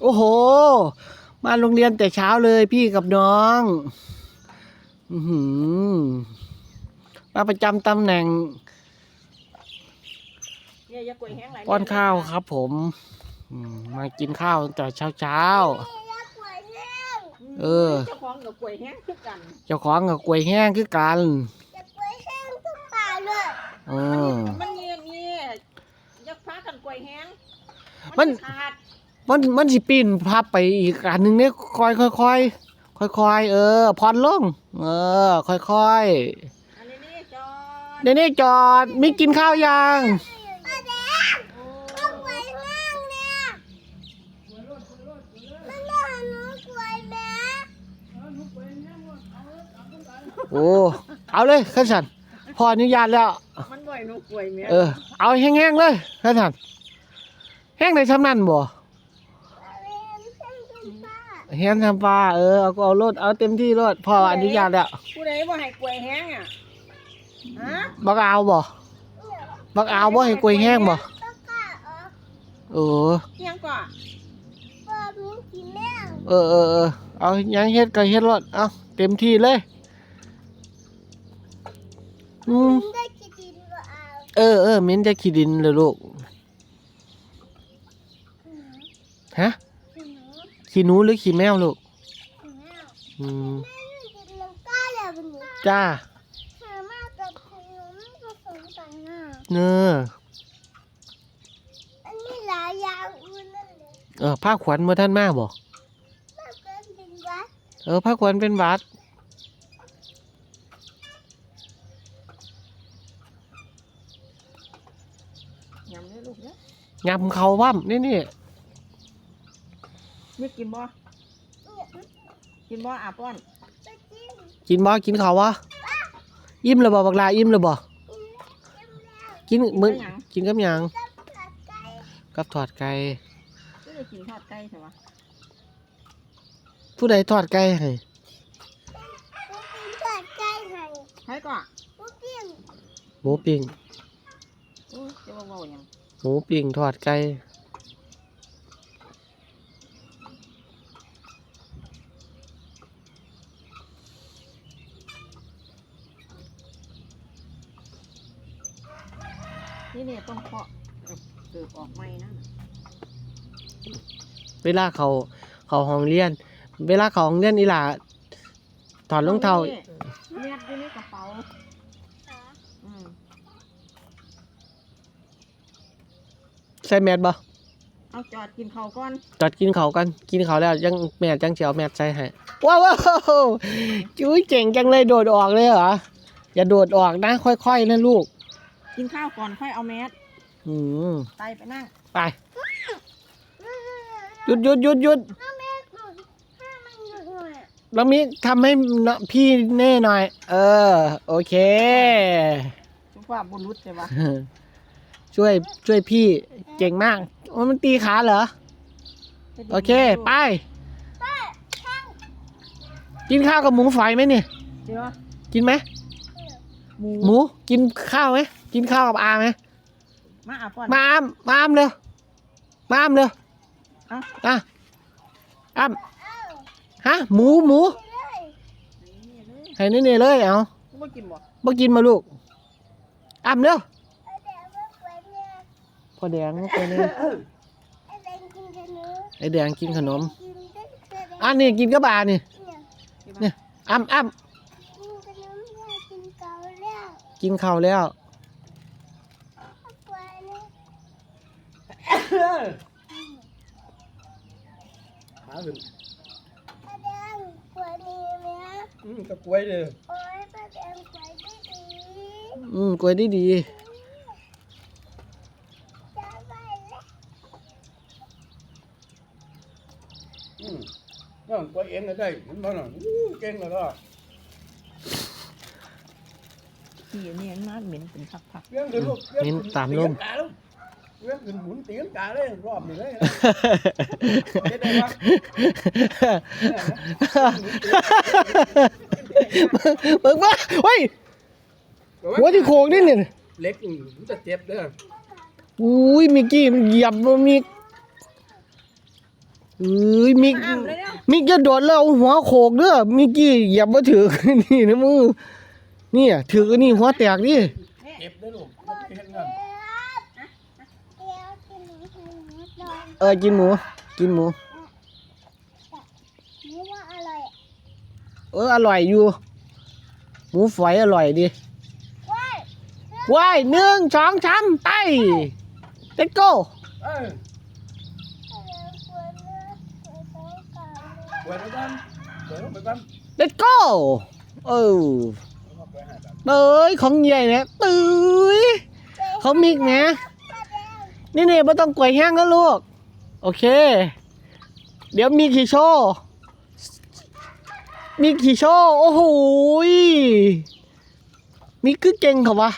โอ้โห มาโรงเรียนแต่เช้าเลยพี่กับน้อง อือหือมาประจำตำแหน่งเนี่ยอย่ากล้วยแห้งหลายป้อนข้าวครับผมอืมมากินข้าวตั้งแต่เช้าเช้าเออ เจ้าของกับกล้วยแห้งคือกันๆเจ้าของกับกล้วยแห้งคือกันจะกล้วยแห้งทุกป่าเลยเออมันเงียบเงียยักพากันกล้วยแห้งมันขาด มันมันสิปีนพับไปอีกอันหนึ่งเนี่ยค่อยค่อยค่อยค่อยค่อยๆเออพอนลง เออ ค่อยค่อยอันนี้นี่จอๆเดี๋ยวนี้จอดมิกินข้าวยังป้าแดงเอากล้วยแห้งเนี่ยมันจะหาหนูกล้วยแม่โอ้เอาเลยขั้นสันพออนุญาตแล้ว มันบ่อยหนูกล้วยแม่เออ เอาแห้งๆเลยขั้นสันแห้งในชำนั่นบ่ ป้าแดงแห้งทุกป่า แห้งทำปลาเออเอาก็เอารถเอาเต็มที่รถพออนุญาตแล้วผู้ใดบ่ให้กล้วยแห้งอะฮะบักเอาบ่บักเอาบ่ให้กล้วยแห้งบ่ต้องกล้าออกเออเที่ยงก่อนป้ามีกินแม่เออเออเออเอายังเฮ็ดก็เฮ็ดรถเอาเต็มที่เลยอืมมันได้กินดินก็เอาเออเออมิ้นจะขี้ดินเลยลูกฮะหนู ขี้หนูหรือขี้แมวลูกหนูแม่อืมแม่กินน้ำก้าแล้ววันนี้จ้าสามารถกับขนมผสมกันน่ะเนออันนี้หลายอย่างอื่นนั่นเลยเออผ้าขวัญมาท่านมาบ่ถ้าเกิดเป็นวัดเออผ้าขวัญเป็นหวัดยำเลยลูกเนี่ยยำเขาว่ำนี่นี่ มีกินบ่เนี่ยกินบ่อาป้อนไปจิ้มกินบ่กินเขาววะอิ่มเลยบ่บักลาอิ่มเลยบ่กินแล้วกินมึงหยังกินกับหยังกับผัดไก่กับทอดไก่ก็ได้กินทอดไก่ใช่ปะผู้ใดทอดไก่ให้พวกกินผัดไก่ให้ใช่ก่อนพวกกินหมูปิ้งโอ้ยจะบ่เว้าหยังหมูปิ้งทอดไก่ นี่เนี่ย ต้องเคาะเกิดออกใหม่นะเวลาเขาเขาห้องเรียน เวลาเขาห้องเรียนอีหล่าถอดรองเท้าแมสอยู่ในกระเป๋าขาอืมใส่แมสบ่เอาจอดกินข้าวก่อนจอดกินเขาวกันกินเขาวแล้วยังแม่จังสิเอาแมสใส่ให้ว้าวว้าวจุ้ยเจ๋งจังเลยโดดออกเลยเหรออย่าโดดออกนะค่อยๆนะลูก กินข้าวก่อนค่อยเอาแมส อืมไปไปนั่งไปหยุดหยุดหยุดหยุดถ้าแม่หลุดถ้ามันหลุดหน่อยอะแล้วมิทำให้น้องพี่เน่หน่อย เออ โอเคสุภาพบุรุษใช่ปะช่วยช่วยพี่เก่งมากโอ้ยมันตีขาเหรอ โอเค ไป กินข้าวกับหมูฝอยไหมเนี่ย เดี๋ยวกินไหม หมู หมูกินข้าวไหมกินข้าวกับอาไหม มาอาป้อน มาอ้ามมาอ้ามเร็วมาอ้ามเร็วเอ้าอะอ้ามเอ้าฮะ หมูหมูไปเลยนี่เลยให้นี่นี่เลยเอาบ่กินบ่บ่กินมาลูกอ้ามเร็วเอาแต่ว่าไปเนี่ยพอแดงไปเนี่ยไอ้แดงกินขนมไอแดงกินขนมกินได้แค่แดงอันนี้กินกับอานี่เนี่ยอ้ำอ้ำกินขนมแล้วกินเกาแล้วกินข้าวแล้ว เอาไปเลย ขาขึ้นป้าแดงกล้วยมีไหมฮะอืมกับกล้วยเลยโอ้ยป้าแดงกล้วยไม่ดีอืมกล้วยดีดีจะไปแล้วอืมนั่นตัวเองก็ได้เห็นบ่น่ะอู้เก่งแล้วก็ที่อันนี้น่าเหม็นเป็นพักเลี้ยงขึ้นลูกๆมิ้นตามลม เลี้ยงลูก เลี้ยงขึ้นหมุนตีนกาเลยรอบนี้เลยเฮ็ดได้ปะเบิ่งว่าเฮ้ยหัวที่โค้งนี่เนี่ยเล็กนี่มันจะเจ็บเด้ออุ้ยมิกกี้มันเหยียบมันมีเอ้ยมิกอ้ามเลยเนี่ยมิกจะโดดแล้วหัวโขกเด้อมิกกี้อย่ามาถือนี่นะมือนี่ถือนี่หัวแตกดิเก็บได้ลูก เออกินหมู กินหมูหนูว่าอร่อยเอออร่อยอยู่ หมูฝอยอร่อยดิว้ายว้ายหนึ่งสองสามไปเต็โก้เอ้ยเดี๋ยวควรเลือกเดี๋ยวต้องการเปิดไปบ้านเปิดไปบ้านเต็โก้เออเอาไปให้กันเอ้ยของใหญ่เนี่ยตื้ยเขามิกนะ นี่นี่ไม่ต้องกวยแห้งนะลูก โอเค เดี๋ยวมีขี่โชว์มีขี่โชว์โอ้โหยมีคือเก่งเขาวะ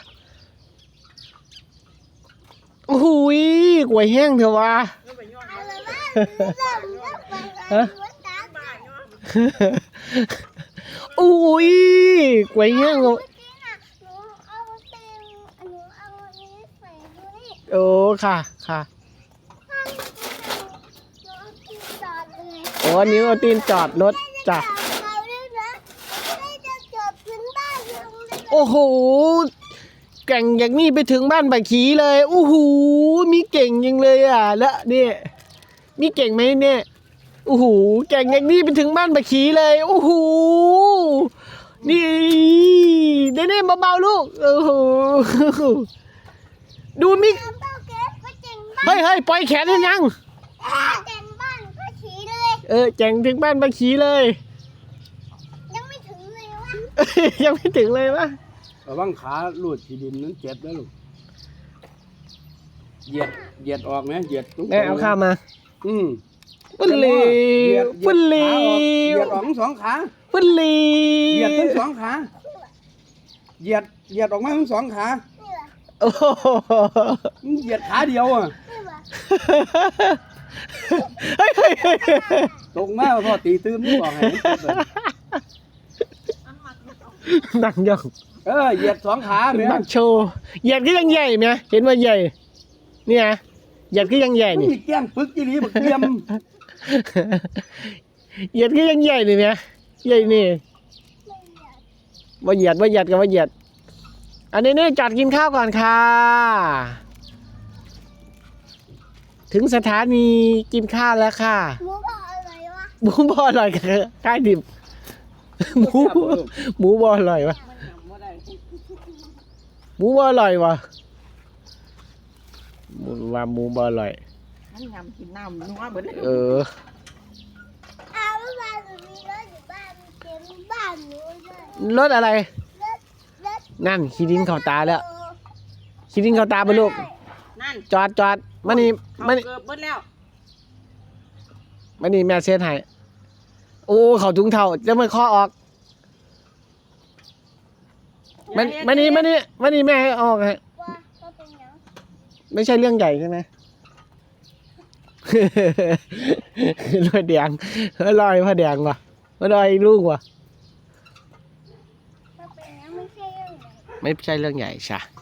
โอ้โหยกวยแห้งเถอะวะไม่ไปย้อนเอาเลเลยยว่าเริ่มเริ่มไปแล้วหัวตาบ้าย้อนโอ้ยกวยแห้งเขา เมื่อกี้น่ะหนูเอาเต็มหนูเอาอันนี้ใส่ดูนี่ โอ้ค่ะค่ะข้างหนูเอาที่จอดเลยโอ้นิ้วเอาตีนจอดรถจ้ะเราด้วยนะไม่ได้จอดถึงบ้านลุงเลยโอ้โหแก่งอย่างนี้ไปถึงบ้านใบาขีเลยโอ้โหมีเก่งยังเลยอะ แล้วเนี่ยมีเก่งไหมเนี่ยโอ้โหแก่งอย่างนี้ไปถึงบ้านใบาขีเลยโอ้โหนี่เน่เน่เบาๆลูกโอ้โห ดูมิน้ำเต้าเก็บก็เจ๋งบ้านเฮ้ยเฮ้ยปล่อยแขนได้ยัง เจ๋งบ้านก็ฉีเลยเออแก่งถึงบ้านใบาขีเลย ยังไม่ถึงเลยวะยังไม่ถึงเลยวะระวังขาลูดที่ดินนั้นเจ็บนะลูก เหยียด เหยียดออกนะ เหยียดตรงๆแม่เอาข้าวมาอืมปุ้นลีเหยียดปุ้นลีเหยียดออกทั้งสองขา ปุ้นลีเหยียดทั้งสองขา เหยียด เหยียดออกมาทั้งสองขานี่วะ โอ้โหเหยียดขาเดียวอะนี่วะเฮ้ยเฮ้ยเฮ้ยตรงมาพ่อตีตื้มนี่บอกให้มันเจ็บเลยอันมักมันเอานั่งย่องเออเหยียดสองขาเนี่ยนั่งโชว์เหยียดก็ยังใหญ่ไหมเห็นว่าใหญ่เนี่ยเหยียดก็ยังใหญ่มันนี่ มีแก้มปึกยี่หลีบักเทียมเหยียดก็ยังใหญ่นี่ไหมใหญ่นี่ไม่อยากว่าเหยียดว่าเหยียดกับว่าเหยียด อันนี้นี่จัดกินข้าวก่อนค่ะ ถึงสถานีกินข้าวแล้วค่ะหมูบอกอะไรวะหมูบอร่อยกับข้าวดิบหมูหมูบอร่อยวะมันทำว่าได้หมูบอร่อยวะหมูว่าหมูบอร่อยมันยำกินน้ำนัวเบิดเลยเออเอาเมื่อวานหนูมีรถอยู่บ้านเต็มบ้านหนูเลยรถอะไรรถรถ นั่นขี้ดินเข้าตาแล้วขี้ดินเข้าตาไปลูก นั่นจอดจอดมานี่เขามานี่เกิดเบิดแล้วมานี่แม่เซนให้โอ้เขาถุงเท่าจะไม่ข้อออกมันมานี่มานี่มานี่แม่ให้ออกให้ ว่าก็เป็นหยังไม่ใช่เรื่องใหญ่ใช่ไหม รอยแดงลอยผ้าแดงว่ะลอยลูกว่ะ ก็เป็น